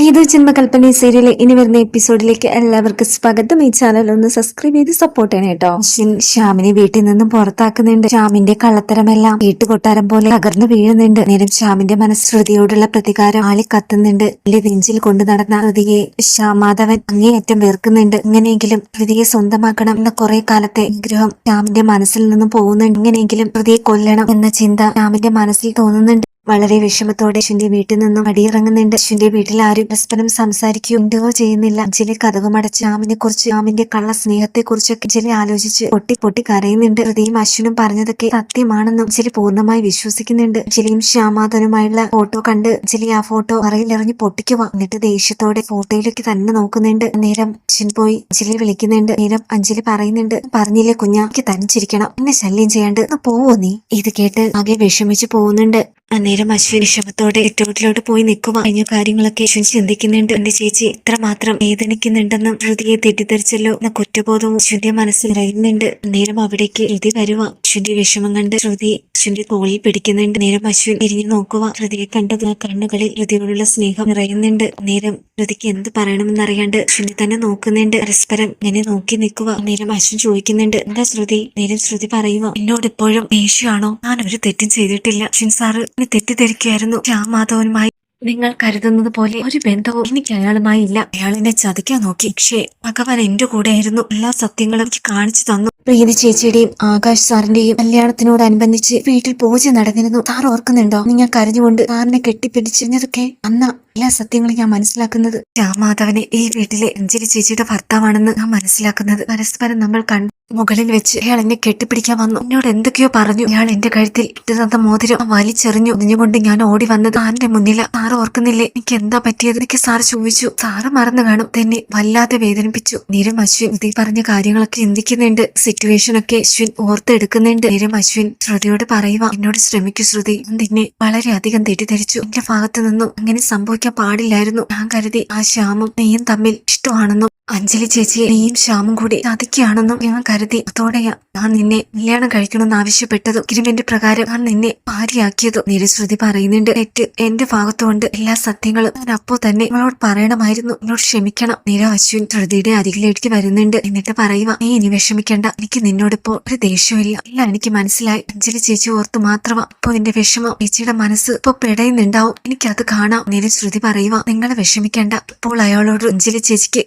ഏതോ ജന്മകൽപ്പന സീരിയലിലെ ഇനി വരുന്ന എപ്പിസോഡിലേക്ക് എല്ലാവർക്കും സ്വാഗതം. ഈ ചാനൽ ഒന്ന് സബ്സ്ക്രൈബ് ചെയ്ത് സപ്പോർട്ട് ചെയ്യണം കേട്ടോ അശ്വിൻ ശ്യാമിനെ വീട്ടിൽ നിന്നും പുറത്താക്കുന്നുണ്ട്. ശ്യാമിന്റെ കള്ളത്തരമെല്ലാം വീട്ടുകൊട്ടാരം പോലെ തകർന്നു വീഴുന്നുണ്ട്. നേരം ശ്യാമിന്റെ മനസ്സൃതിയോടുള്ള പ്രതികാരം ആളി കത്തുന്നുണ്ട്. വലിയ നെഞ്ചിൽ കൊണ്ടു നടന്ന ഹൃതിയെ ശ്യാമാധവൻ അങ്ങേയറ്റം വെറുക്കുന്നുണ്ട്. എങ്ങനെയെങ്കിലും ഹൃതിയെ സ്വന്തമാക്കണം എന്ന കുറെ കാലത്തെ ആഗ്രഹം ശ്യാമിന്റെ മനസ്സിൽ നിന്നും പോകുന്നുണ്ട്. എങ്ങനെയെങ്കിലും ഹൃതിയെ കൊല്ലണം എന്ന ചിന്ത ശ്യാമിന്റെ മനസ്സിൽ തോന്നുന്നുണ്ട്. വളരെ വിഷമത്തോടെ അശ്വിന്റെ വീട്ടിൽ നിന്നും അടിയിറങ്ങുന്നുണ്ട്. അശ്വിന്റെ വീട്ടിൽ ആരും പരസ്പരം സംസാരിക്കുകയോ ചെയ്യുന്നില്ല. ചെയ്യുന്നില്ല അഞ്ജലി കഥകുമടച്ച് രാമിനെ കുറിച്ച് രാമിന്റെ കള്ള സ്നേഹത്തെ കുറിച്ചൊക്കെ അഞ്ജലി ആലോചിച്ച് പൊട്ടി പൊട്ടി കരയുന്നുണ്ട്. ഹൃദയം അശ്വിനും പറഞ്ഞതൊക്കെ സത്യമാണെന്നും അഞ്ജലി പൂർണമായി വിശ്വസിക്കുന്നുണ്ട്. അഞ്ജലിയും ശ്യാമാധനുമായുള്ള ഫോട്ടോ കണ്ട് അഞ്ജലി ആ ഫോട്ടോ അറിയിലിറങ്ങി പൊട്ടിക്കുക. എന്നിട്ട് ദേഷ്യത്തോടെ ഫോട്ടോയിലേക്ക് തന്നെ നോക്കുന്നുണ്ട്. നേരം അച്ഛൻ പോയി അഞ്ജലി വിളിക്കുന്നുണ്ട്. നേരം അഞ്ജലി പറയുന്നുണ്ട് പറഞ്ഞില്ലേ കുഞ്ഞാക്ക് തനിച്ചിരിക്കണം എന്നെ ശല്യം ചെയ്യാണ്ട്. പോവോ നീ? ഇത് കേട്ട് ആകെ വിഷമിച്ച് പോകുന്നുണ്ട്. അന്നേരം അശ്വിൻ വിഷമത്തോടെ ഏറ്റോട്ടിലോട്ട് പോയി നിൽക്കുക കഴിഞ്ഞ കാര്യങ്ങളൊക്കെ അശ്വിൻ ചിന്തിക്കുന്നുണ്ട്. എന്റെ ചേച്ചി ഇത്രമാത്രം വേദനിക്കുന്നുണ്ടെന്നും ശ്രുതിയെ തെറ്റിദ്ധരിച്ചല്ലോ എന്ന കുറ്റബോധവും അശ്വിന്റെ മനസ്സിൽ നിറയുന്നുണ്ട്. അന്നേരം അവിടേക്ക് ശ്രുതി വരുക അശ്വിന്റെ വിഷമം കണ്ട് ശ്രുതി അശ്വിന്റെ തോളിൽ പിടിക്കുന്നുണ്ട്. നേരം അശ്വിൻ തിരിഞ്ഞു നോക്കുക ശ്രുതിയെ കണ്ടത് കണ്ണുകളിൽ ശ്രുതിയോടുള്ള സ്നേഹം നിറയുന്നുണ്ട്. നേരം ശ്രുതിക്ക് എന്ത് പറയണമെന്നറിയാണ്ട് അശ്വിനെ തന്നെ നോക്കുന്നുണ്ട്. പരസ്പരം ഇങ്ങനെ നോക്കി നിൽക്കുക നേരം അശ്വിൻ ചോദിക്കുന്നുണ്ട്. എന്താ ശ്രുതി? നേരം ശ്രുതി പറയുക എന്നോട് ഇപ്പോഴും ദേഷ്യമാണോ ഞാൻ ഒരു തെറ്റും ചെയ്തിട്ടില്ല. അശ്വിൻ സാറ് തെറ്റിദ്ധരിക്കുകയായിരുന്നു. ശ്യാമാധവനുമായി നിങ്ങൾ കരുതുന്നത് പോലെ ഒരു ബന്ധവും എനിക്ക് അയാളുമായി ഇല്ല. അയാൾ എന്നെ ചതിക്കാൻ നോക്കി. പക്ഷേ ഭഗവാൻ എന്റെ കൂടെയായിരുന്നു. എല്ലാ സത്യങ്ങളും എനിക്ക് കാണിച്ചു തന്നു. പ്രീതി ചേച്ചിയുടെയും ആകാശ് സാറിന്റെയും കല്യാണത്തിനോടനുബന്ധിച്ച് വീട്ടിൽ പൂജ നടന്നിരുന്നു. സാർ ഓർക്കുന്നുണ്ടോ? നിങ്ങൾ കരഞ്ഞുകൊണ്ട് സാറിനെ കെട്ടിപ്പിടിച്ചിരുന്നതൊക്കെ? അന്ന് എല്ലാ സത്യങ്ങളും ഞാൻ മനസ്സിലാക്കുന്നത്. രാമാധവനെ ഈ വീട്ടിലെ അഞ്ജലി ചേച്ചിയുടെ ഭർത്താവാണെന്ന് ഞാൻ മനസ്സിലാക്കുന്നത്. പരസ്പരം നമ്മൾ കണ്ടു മുകളിൽ വെച്ച് അയാൾ എന്നെ കെട്ടിപ്പിടിക്കാൻ വന്നു. എന്നോട് എന്തൊക്കെയോ പറഞ്ഞു. അയാൾ എന്റെ കഴുത്തിൽ ഇട്ടുതന്ന മോതിരം വലിച്ചെറിഞ്ഞു ഒന്നിഞ്ഞുകൊണ്ട് ഞാൻ ഓടി വന്നത്. സാറിന്റെ മുന്നില. സാറ് ഓർക്കുന്നില്ലേ? എനിക്ക് എന്താ പറ്റിയത്? എനിക്ക് സാറ് ചോദിച്ചു. സാറ് മറന്നു കാണും. തന്നെ വല്ലാതെ വേദനിപ്പിച്ചു. നീരം അശ്വിൻ ഇതേ പറഞ്ഞ കാര്യങ്ങളൊക്കെ ചിന്തിക്കുന്നുണ്ട്. സിറ്റുവേഷൻ ഒക്കെ അശ്വിൻ ഓർത്തെടുക്കുന്നുണ്ട്. നീരം അശ്വിൻ ശ്രുതിയോട് പറയുക എന്നോട് ശ്രമിക്കൂ ശ്രുതി. നിന്നെ വളരെയധികം തെറ്റിദ്ധരിച്ചു. എന്റെ ഭാഗത്തു നിന്നും അങ്ങനെ സംഭവിക്കാൻ പാടില്ലായിരുന്നു. ഞാൻ കരുതി ആ ശ്യാമും നീയും തമ്മിൽ ഇഷ്ടമാണെന്നും അഞ്ജലി ചേച്ചിയെ നീയും ശ്യാമും കൂടി ചതിക്കുകയാണെന്നും ഞാൻ കരുതി. അതോടെയാ ഞാൻ നിന്നെ കല്യാണം കഴിക്കണമെന്ന് ആവശ്യപ്പെട്ടതും കിരുമിന്റെ പ്രകാരം ഞാൻ നിന്നെ ഭാര്യയാക്കിയതും. നിരശ്രുതി പറയുന്നുണ്ട് തെറ്റ് എന്റെ ഭാഗത്തുകൊണ്ട് എല്ലാ സത്യങ്ങളും ഞാൻ അപ്പോ തന്നെ നിങ്ങളോട് പറയണമായിരുന്നു. എന്നോട് ക്ഷമിക്കണം. നിര അശ്വിൻ ശ്രുതിയുടെ അരികിലേക്ക് വരുന്നുണ്ട്. എന്നിട്ട് പറയുക നീ ഇനി വിഷമിക്കേണ്ട. എനിക്ക് നിന്നോടിപ്പോ ഒരു ദേഷ്യമില്ല എല്ലാം എനിക്ക് മനസ്സിലായി. അഞ്ജലി ചേച്ചി ഓർത്ത് മാത്രമാ അപ്പോ നിന്റെ വിഷമം ചേച്ചിയുടെ മനസ്സ് ഇപ്പൊ പെടയുന്നുണ്ടാവും. എനിക്കത് കാണാം. നിര ശ്രുതി പറയുക നിങ്ങൾ വിഷമിക്കേണ്ട. ഇപ്പോൾ അയാളോട് അഞ്ജലി ചേച്ചിക്ക്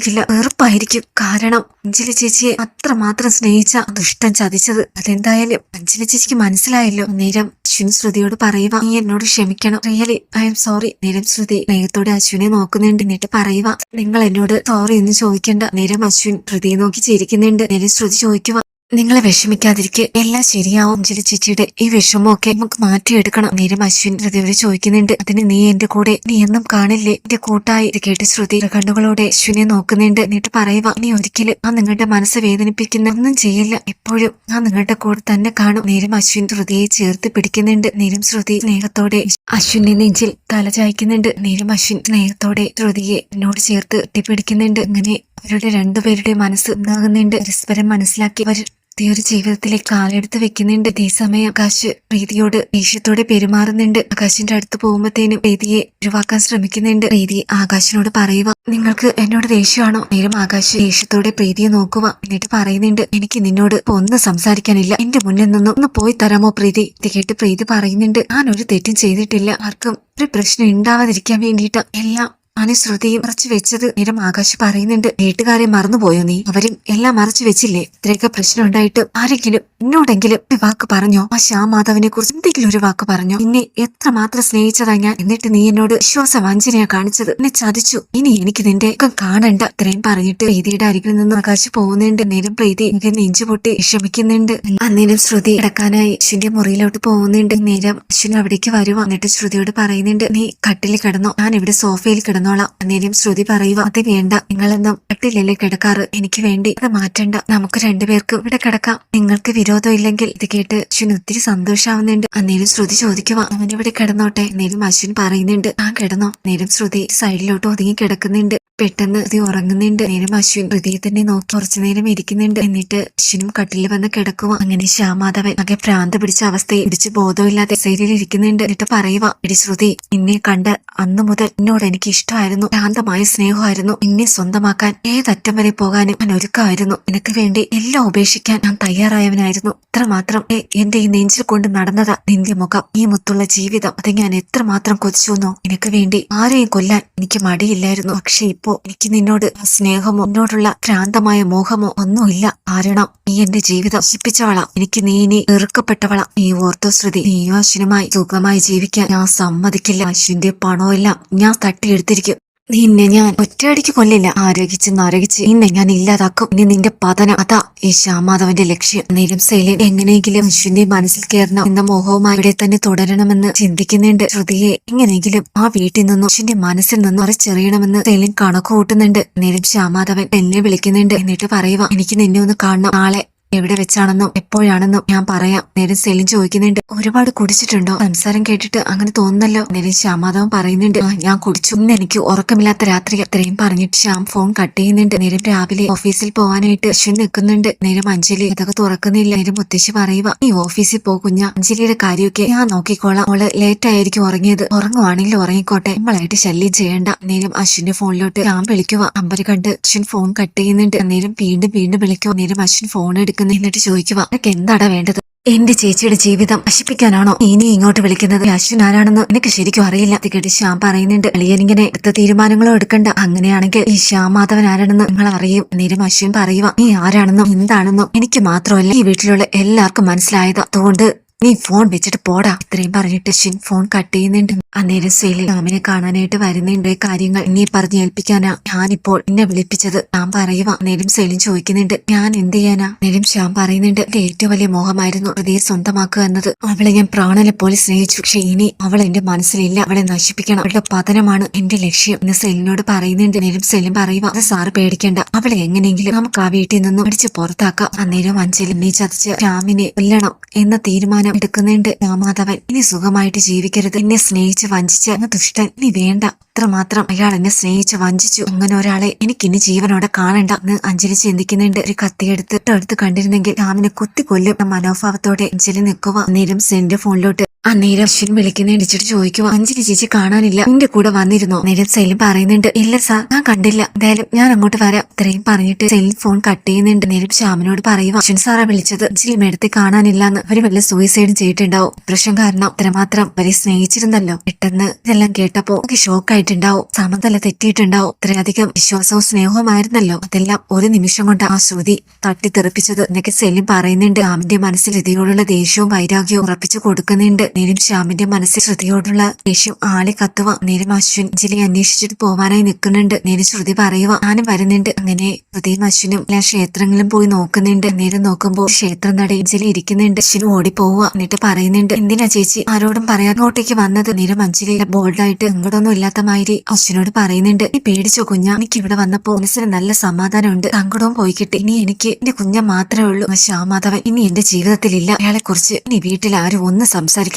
ഇഷ്ടമായിരിക്കില്ല വെറുപ്പായിരിക്കും. കാരണം അഞ്ജലി ചേച്ചിയെ അത്രമാത്രം സ്നേഹിച്ച ദുഷ്ടൻ ചതിച്ചത്. അതെന്തായാലും അഞ്ജലി ചേച്ചിക്ക് മനസ്സിലായല്ലോ. നേരം അശ്വിൻ ശ്രുതിയോട് പറയുക നീ എന്നോട് ക്ഷമിക്കണം. Really I'm sorry. നേരം ശ്രുതി സ്നേഹത്തോടെ അശ്വിനെ നോക്കുന്നുണ്ട്. എന്നിട്ട് പറയുക നിങ്ങൾ എന്നോട് സോറി എന്ന് ചോദിക്കേണ്ട. നേരം അശ്വിൻ ശ്രുതിയെ നോക്കി ചിരിക്കുന്നുണ്ട്. നേരം ശ്രുതി ചോദിക്കുക നിങ്ങളെ വിഷമിക്കാതിരിക്കെ എല്ലാം ശരിയാവും. അഞ്ജലി ചേച്ചിയുടെ ഈ വിഷമമൊക്കെ നമുക്ക് മാറ്റിയെടുക്കണം. നേരം അശ്വിൻ ഹൃദയവരെ ചോദിക്കുന്നുണ്ട്. അതിന് നീ എന്റെ കൂടെ നീ എന്നും കാണില്ലേ? എന്റെ കൂട്ടായി. ഇത് കേട്ട് ശ്രുതി കണ്ണുകളോടെ അശ്വിനെ നോക്കുന്നുണ്ട്. എന്നിട്ട് പറയുക നീ ഒരിക്കലും ആ നിങ്ങളുടെ മനസ്സ് വേദനിപ്പിക്കുന്ന ഒന്നും ചെയ്യില്ല. എപ്പോഴും ആ നിങ്ങളുടെ കൂടെ തന്നെ കാണും. നേരം അശ്വിൻ ശ്രുതിയെ ചേർത്ത് പിടിക്കുന്നുണ്ട്. നേരം ശ്രുതി സ്നേഹത്തോടെ അശ്വിന്റെ നെഞ്ചിൽ തല ചായ്ക്കുന്നുണ്ട്. നേരം അശ്വിൻ സ്നേഹത്തോടെ ശ്രുതിയെ എന്നോട് ചേർത്ത് കെട്ടിപ്പിടിക്കുന്നുണ്ട്. അങ്ങനെ അവരുടെ രണ്ടുപേരുടെ മനസ്സ് ഉണ്ടാകുന്നുണ്ട് പരസ്പരം മനസ്സിലാക്കി അവർ ഒരു ജീവിതത്തിലേക്ക് കാലെടുത്ത് വെക്കുന്നുണ്ട്. സമയം ആകാശ് പ്രീതിയോട് ദേഷ്യത്തോടെ പെരുമാറുന്നുണ്ട്. ആകാശിന്റെ അടുത്ത് പോകുമ്പോഴത്തേനും പ്രീതിയെ ഒഴിവാക്കാൻ ശ്രമിക്കുന്നുണ്ട്. പ്രീതി ആകാശിനോട് പറയുക നിങ്ങൾക്ക് എന്നോട് ദേഷ്യമാണോ? നേരം ആകാശ് ദേഷ്യത്തോടെ പ്രീതിയെ നോക്കുക എന്നിട്ട് പറയുന്നുണ്ട് എനിക്ക് നിന്നോട് ഒന്നും സംസാരിക്കാനില്ല. എന്റെ മുന്നിൽ നിന്നും ഒന്ന് പോയി തരാമോ പ്രീതി? ഇത് കേട്ട് പ്രീതി പറയുന്നുണ്ട് ഞാൻ ഒരു തെറ്റും ചെയ്തിട്ടില്ല. ആർക്കും ഒരു പ്രശ്നം ഉണ്ടാവാതിരിക്കാൻ വേണ്ടിയിട്ട്. എല്ലാം ഞാൻ ശ്രുതി മറച്ചു വെച്ചത് നേരം ആകാശ് പറയുന്നുണ്ട്. വീട്ടുകാരെ മറന്നുപോയോ നീ? അവരും എല്ലാം മറച്ചു വെച്ചില്ലേ? ഇത്രയൊക്കെ പ്രശ്നം ഉണ്ടായിട്ട് ആരെങ്കിലും എന്നോടെങ്കിലും ഒരു വാക്ക് പറഞ്ഞോ? ആ ശ്യാം മാധവിനെ കുറിച്ച് എന്തെങ്കിലും ഒരു വാക്ക് പറഞ്ഞോ? നിന്നെ എത്ര മാത്രം സ്നേഹിച്ചതാ ഞാൻ. എന്നിട്ട് നീ എന്നോട് വിശ്വാസ വഞ്ചനയാ കാണിച്ചത്. എന്നെ ചതിച്ചു. ഇനി എനിക്ക് നിന്റെ ഒക്കെ കാണണ്ട. ഇത്രയും പറഞ്ഞിട്ട് പ്രീതിയുടെ അരികിൽ നിന്ന് ആകാശ് പോകുന്നുണ്ട്. നേരം പ്രീതി എനിക്ക് നെഞ്ചു പൊട്ടി വിഷമിക്കുന്നുണ്ട്. അന്നേരം ശ്രുതി കിടക്കാനായി അശ്വിന്റെ മുറിയിലോട്ട് പോകുന്നുണ്ട്. നേരം അശ്വിൻ അവിടേക്ക് വരുവാ. എന്നിട്ട് ശ്രുതിയോട് പറയുന്നുണ്ട് നീ കട്ടിൽ കിടന്നോ? ഞാൻ ഇവിടെ സോഫയിൽ കിടന്നോളാം അന്നേരം ശ്രുതി പറയുക അത് വേണ്ട നിങ്ങളെന്നും കട്ടിലല്ലേ കിടക്കാറ്? എനിക്ക് വേണ്ടി അത് മാറ്റണ്ട. നമുക്ക് രണ്ടുപേർക്കും ഇവിടെ കിടക്കാം. നിങ്ങൾക്ക് വിരോധം ഇല്ലെങ്കിൽ ഇത് കേട്ട് അശ്വിൻ ഒത്തിരി സന്തോഷാവുന്നുണ്ട്. അന്നേരം ശ്രുതി ചോദിക്കുക അവൻ ഇവിടെ കിടന്നോട്ടെ? അന്നേരം അശ്വിൻ പറയുന്നുണ്ട് ആ കിടന്നോ? അന്നേരം ശ്രുതി സൈഡിലോട്ട് ഒതുങ്ങി കിടക്കുന്നുണ്ട്. പെട്ടെന്ന് ഇത് ഉറങ്ങുന്നുണ്ട്. നേരം അശ്വിൻ ഹൃദയ തന്നെ നോക്കി കുറച്ചു നേരം ഇരിക്കുന്നുണ്ട്. എന്നിട്ട് അശ്വിനും കട്ടിലിൽ വന്ന് കിടക്കുക അങ്ങനെ ശ്യാമാധവൻ ആകെ ഭ്രാന്ത് പിടിച്ച അവസ്ഥയിൽ പിടിച്ച് ബോധമില്ലാതെ സൈഡിൽ ഇരിക്കുന്നുണ്ട്. എന്നിട്ട് പറയുക എടി ശ്രുതി നിന്നെ കണ്ട് അന്ന് മുതൽ എന്നോട് എനിക്ക് ഇഷ്ടമായിരുന്നു. ശാന്തമായ സ്നേഹമായിരുന്നു. എന്നെ സ്വന്തമാക്കാൻ ഏതറ്റം വരെ പോകാനും ഞാൻ ഒരുക്കമായിരുന്നു എനിക്ക് വേണ്ടി എല്ലാം ഉപേക്ഷിക്കാൻ ഞാൻ തയ്യാറായവനായിരുന്നു. ഇത്രമാത്രം എന്റെ ഈ നെഞ്ചിൽ കൊണ്ട് നടന്നതാ നിന്റെ മുഖം. ഈ മുത്തുള്ള ജീവിതം. അത് ഞാൻ എത്രമാത്രം കൊതിച്ചുവെന്നോ? എനിക്ക് വേണ്ടി ആരെയും കൊല്ലാൻ എനിക്ക് മടിയില്ലായിരുന്നു. പക്ഷെ ഇപ്പോ എനിക്ക് നിന്നോട് സ്നേഹമോ നിന്നോടുള്ള ഭ്രാന്തമായ മോഹമോ ഒന്നുമില്ല. കാരണം നീ എന്റെ ജീവിതം നശിപ്പിച്ചവളാ. എനിക്ക് നീ ഇനി വെറുക്കപ്പെട്ടവളാ. നീ ഓർത്തോ ശ്രുതി നീയും അശ്വിനുമായി സുഖമായി ജീവിക്കാൻ ഞാൻ സമ്മതിക്കില്ല. അശ്വിന്റെ പണമെല്ലാം ഞാൻ തട്ടിയെടുത്തിരിക്കും. നിന്നെ ഞാൻ ഒറ്റയടിക്ക് കൊല്ലില്ല. ആരോഗിച്ച് ആരോഗിച്ച് നിന്നെ ഞാൻ ഇല്ലാതാക്കും. ഇനി നിന്റെ പതനം അതാ. ഈ ശ്യാമാധവന്റെ ലക്ഷ്യം. നേരം സൈലിൻ എങ്ങനെയെങ്കിലും അശ്വിന്റെ മനസ്സിൽ കയറണം. എന്ന മോഹവുമായി ഇവിടെ തന്നെ തുടരണമെന്ന് ചിന്തിക്കുന്നുണ്ട് ശ്രുതിയെ. എങ്ങനെയെങ്കിലും ആ വീട്ടിൽ നിന്നും അശ്വിന്റെ മനസ്സിൽ നിന്നും മറിച്ചെറിയണമെന്ന് സൈലിൻ കണക്ക് കൂട്ടുന്നുണ്ട് നേരം ശ്യാമാധവൻ എന്നെ വിളിക്കുന്നുണ്ട്. എന്നിട്ട് പറയുക എനിക്ക് നിന്നെ ഒന്ന് കാണണം. നാളെ എവിടെ വെച്ചാണെന്നും എപ്പോഴാണെന്നും ഞാൻ പറയാം. നേരം സെലിൻ ചോദിക്കുന്നുണ്ട്. ഒരുപാട് കുടിച്ചിട്ടുണ്ടോ? സംസാരം കേട്ടിട്ട് അങ്ങനെ തോന്നുന്നല്ലോ. നേരം ശ്യാമാധവൻ പറയുന്നുണ്ട്. ഞാൻ കുടിച്ചു. ഇന്ന് എനിക്ക് ഉറക്കമില്ലാത്ത രാത്രി അത്രയും പറഞ്ഞിട്ട് ശ്യാം ഫോൺ കട്ട് ചെയ്യുന്നുണ്ട്. നേരം രാവിലെ ഓഫീസിൽ പോവാനായിട്ട് അശ്വിൻ നിൽക്കുന്നുണ്ട്. നേരം അഞ്ജലി ഇതൊക്കെ തുറക്കുന്നില്ല. നേരം മുത്തശ്ശി പറയുക നീ ഓഫീസിൽ പോ കുഞ്ഞ. അഞ്ജലിയുടെ കാര്യമൊക്കെ ഞാൻ നോക്കിക്കോളാം. അവൾ ലേറ്റ് ആയിരിക്കും ഉറങ്ങിയത്. ഉറങ്ങുവാണെങ്കിൽ ഉറങ്ങിക്കോട്ടെ. നമ്മളായിട്ട് ശല്യം ചെയ്യേണ്ട. നേരം അശ്വിന്റെ ഫോണിലോട്ട് ഞാൻ വിളിക്കുക. നമ്പർ കണ്ട് അശ്വിൻ ഫോൺ കട്ട് ചെയ്യുന്നുണ്ട്. നേരം വീണ്ടും വീണ്ടും വിളിക്കുക. നേരം അശ്വിൻ ഫോൺ എടുക്കുന്നു എന്നിട്ട് ചോദിക്കുക നിനക്ക് എന്താടാ വേണ്ടത്? എന്റെ ചേച്ചിയുടെ ജീവിതം നശിപ്പിക്കാനാണോ ഇനി ഇങ്ങോട്ട് വിളിക്കുന്നത്? അശ്വിൻ ആരാണെന്ന് എനിക്ക് ശരിക്കും അറിയില്ല. അത് കേട്ട് ശ്യാം പറയുന്നുണ്ട് അളിയനിങ്ങനെ എടുത്ത തീരുമാനങ്ങളോ എടുക്കണ്ട. അങ്ങനെയാണെങ്കിൽ ഈ ശ്യാം മാധവൻ ആരാണെന്ന് നിങ്ങൾ അറിയും. നേരം അശ്വിൻ പറയുക നീ ആരാണെന്നും എന്താണെന്നും എനിക്ക് മാത്രമല്ല ഈ വീട്ടിലുള്ള എല്ലാവർക്കും മനസ്സിലായത്. അതുകൊണ്ട് നീ ഫോൺ വെച്ചിട്ട് പോടാ. ഇത്രയും പറഞ്ഞിട്ട് ഷിൻ ഫോൺ കട്ട് ചെയ്യുന്നുണ്ട്. അന്നേരം സെയിലിൽ രാമിനെ കാണാനായിട്ട് വരുന്നുണ്ട്. കാര്യങ്ങൾ നീ പറഞ്ഞ് ഏൽപ്പിക്കാനാ. ഞാനിപ്പോൾ എന്നെ വിളിപ്പിച്ചത്. ഞാൻ പറയുക അന്നേരം സെയിലും ചോദിക്കുന്നുണ്ട്. ഞാൻ എന്ത് ചെയ്യാനാ? അന്നേരം ശ്യാം പറയുന്നുണ്ട്. എന്റെ ഏറ്റവും വലിയ മോഹമായിരുന്നു. ഹൃദയെ സ്വന്തമാക്കുക എന്നത്. അവളെ ഞാൻ പ്രാണനെ പോലെ സ്നേഹിച്ചു. പക്ഷെ ഇനി അവൾ എന്റെ മനസ്സിലില്ല. അവളെ നശിപ്പിക്കണം. അവളുടെ പതനമാണ് എന്റെ ലക്ഷ്യം എന്ന് സെലിനോട് പറയുന്നുണ്ട്. അന്നേരം സെലിൻ പറയുക അത് സാറ് പേടിക്കേണ്ട. അവളെ എങ്ങനെയെങ്കിലും നമുക്ക് ആ വീട്ടിൽ നിന്നും അടിച്ച് പുറത്താക്കാം. അന്നേരം അഞ്ചലിനെ ചതച്ച് രാമിനെ കൊല്ലണം എന്ന തീരുമാനം എടുക്കുന്നുണ്ട്. രാമാധവൻ ഇനി സുഖമായിട്ട് ജീവിക്കരുത്. എന്നെ സ്നേഹിച്ച് വഞ്ചിച്ച് അങ്ങ് ദുഷ്ടൻ. ഇനി വേണ്ട. അത്രമാത്രം അയാൾ എന്നെ സ്നേഹിച്ച് വഞ്ചിച്ചു. അങ്ങനെ ഒരാളെ എനിക്ക് ഇനി ജീവനോടെ കാണണ്ട എന്ന് അഞ്ജലി ചിന്തിക്കുന്നുണ്ട്. ഒരു കത്തിയെടുത്ത് അടുത്ത് കണ്ടിരുന്നെങ്കിൽ രാമിനെ കൊത്തി കൊല്ലും മനോഭാവത്തോടെ അഞ്ജലി നിൽക്കുക. അന്നേരം സെന്റെ ഫോണിലോട്ട് അന്നേരം അശ്വിൻ വിളിക്കുന്ന ഇടിച്ചിട്ട് ചോദിക്കുക അഞ്ജലി ചേച്ചി കാണാനില്ല. നിന്റെ കൂടെ വന്നിരുന്നോ? നേരം സെലിൻ പറയുന്നുണ്ട് ഇല്ല സാർ ഞാൻ കണ്ടില്ല. എന്തായാലും ഞാൻ അങ്ങോട്ട് വരാം. ഇത്രയും പറഞ്ഞിട്ട് സെലിൻ ഫോൺ കട്ട് ചെയ്യുന്നുണ്ട്. നേരം ശ്യാമിനോട് പറയുക അശ്വിൻ സാറാ വിളിച്ചത്. അഞ്ജലി മേടത്തെ കാണാനില്ലാന്ന്. അവർ വല്ല സൂയിസൈഡും ചെയ്തിട്ടുണ്ടാവും. പ്രശ്നം കാരണം ഇത്രമാത്രം അവരെ സ്നേഹിച്ചിരുന്നല്ലോ. പെട്ടെന്ന് ഇതെല്ലാം കേട്ടപ്പോ എനിക്ക് ഷോക്കായിട്ടുണ്ടാവും സമതല തെറ്റിയിട്ടുണ്ടാവും. ഇത്രയധികം വിശ്വാസവും സ്നേഹവുമായിരുന്നല്ലോ. അതെല്ലാം ഒരു നിമിഷം കൊണ്ട് ആ ശ്രുതി തട്ടിത്തെറിപ്പിച്ചത്. എന്നൊക്കെ സെലിൻ പറയുന്നുണ്ട്. ആമിന്റെ മനസ്സിൽ ഇതിയോടുള്ള ദേഷ്യവും വൈരാഗ്യവും ഉറപ്പിച്ചു കൊടുക്കുന്നുണ്ട്. നേരം ശ്യാമിന്റെ മനസ്സിൽ ശ്രുതിയോടുള്ള ദേഷ്യം ആളെ കത്തുവ നേരം അശ്വിൻ അഞ്ജലി അന്വേഷിച്ചിട്ട് പോവാനായി നിൽക്കുന്നുണ്ട്. നേരം ശ്രുതി പറയുക ഞാനും വരുന്നുണ്ട്. അങ്ങനെ ശ്രുതിയും അശ്വിനും എല്ലാ ക്ഷേത്രങ്ങളും പോയി നോക്കുന്നുണ്ട്. നേരം നോക്കുമ്പോൾ ക്ഷേത്രം നടയിൽ അഞ്ജലി ഇരിക്കുന്നുണ്ട്. അശ്വിൻ ഓടിപ്പോവുക എന്നിട്ട് പറയുന്നുണ്ട് എന്തിനാ ചേച്ചി? ആരോടും പറയാൻ അങ്ങോട്ടേക്ക് വന്നത്? നേരം അഞ്ജലി ബോൾഡായിട്ട് ഇങ്ങോട്ടൊന്നും ഇല്ലാത്ത മാതിരി അശ്വിനോട് പറയുന്നുണ്ട് നീ പേടിച്ചോ കുഞ്ഞ? എനിക്ക് ഇവിടെ വന്നപ്പോ മനസ്സിന് നല്ല സമാധാനമുണ്ട്. സങ്കടവും പോയി കിട്ടി. ഇനി എനിക്ക് എന്റെ കുഞ്ഞ മാത്രമേ ഉള്ളൂ. ശ്യാമാധവൻ ഇനി എന്റെ ജീവിതത്തിലില്ല. അയാളെ കുറിച്ച് ഇനി വീട്ടിൽ ആരും ഒന്നും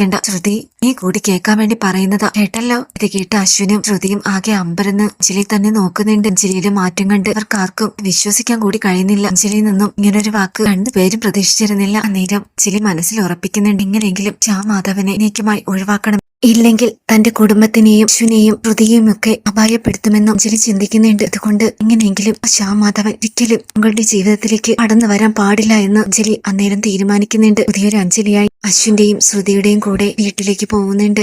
സംസാരിക്കണ്ട ശ്രുതി നീ കൂടി കേൾക്കാൻ വേണ്ടി പറയുന്നതാ. കേട്ടല്ലോ? ഇത് കേട്ട അശ്വിനും ശ്രുതിയും ആകെ അമ്പരന്ന് അഞ്ജലി തന്നെ നോക്കുന്നുണ്ട്. അഞ്ജലിയിലെ മാറ്റം കണ്ട് അവർക്ക് ആർക്കും വിശ്വസിക്കാൻ കൂടി കഴിയുന്നില്ല. അഞ്ജലിയിൽ നിന്നും ഇങ്ങനൊരു വാക്ക് രണ്ടുപേരും പ്രതീക്ഷിച്ചിരുന്നില്ല. അന്നേരം ചിലി മനസ്സിൽ ഉറപ്പിക്കുന്നുണ്ട്. എങ്ങനെയെങ്കിലും ശ്യാമാധവനെ നീക്കുമായി ഒഴിവാക്കണം. ഇല്ലെങ്കിൽ തന്റെ കുടുംബത്തിനെയും ശുനെയും ശ്രുതിയെയും ഒക്കെ അപായപ്പെടുത്തുമെന്നും അഞ്ജലി ചിന്തിക്കുന്നുണ്ട്. അതുകൊണ്ട് എങ്ങനെയെങ്കിലും ശ്യാം ശ്യാമാധവൻ ഒരിക്കലും തങ്ങളുടെ ജീവിതത്തിലേക്ക് കടന്നു വരാൻ പാടില്ല എന്ന് അഞ്ജലി അന്നേരം തീരുമാനിക്കുന്നുണ്ട്. പുതിയൊരു അഞ്ജലിയായി അശ്വിന്റെയും ശ്രുതിയുടെയും കൂടെ വീട്ടിലേക്ക് പോകുന്നുണ്ട്.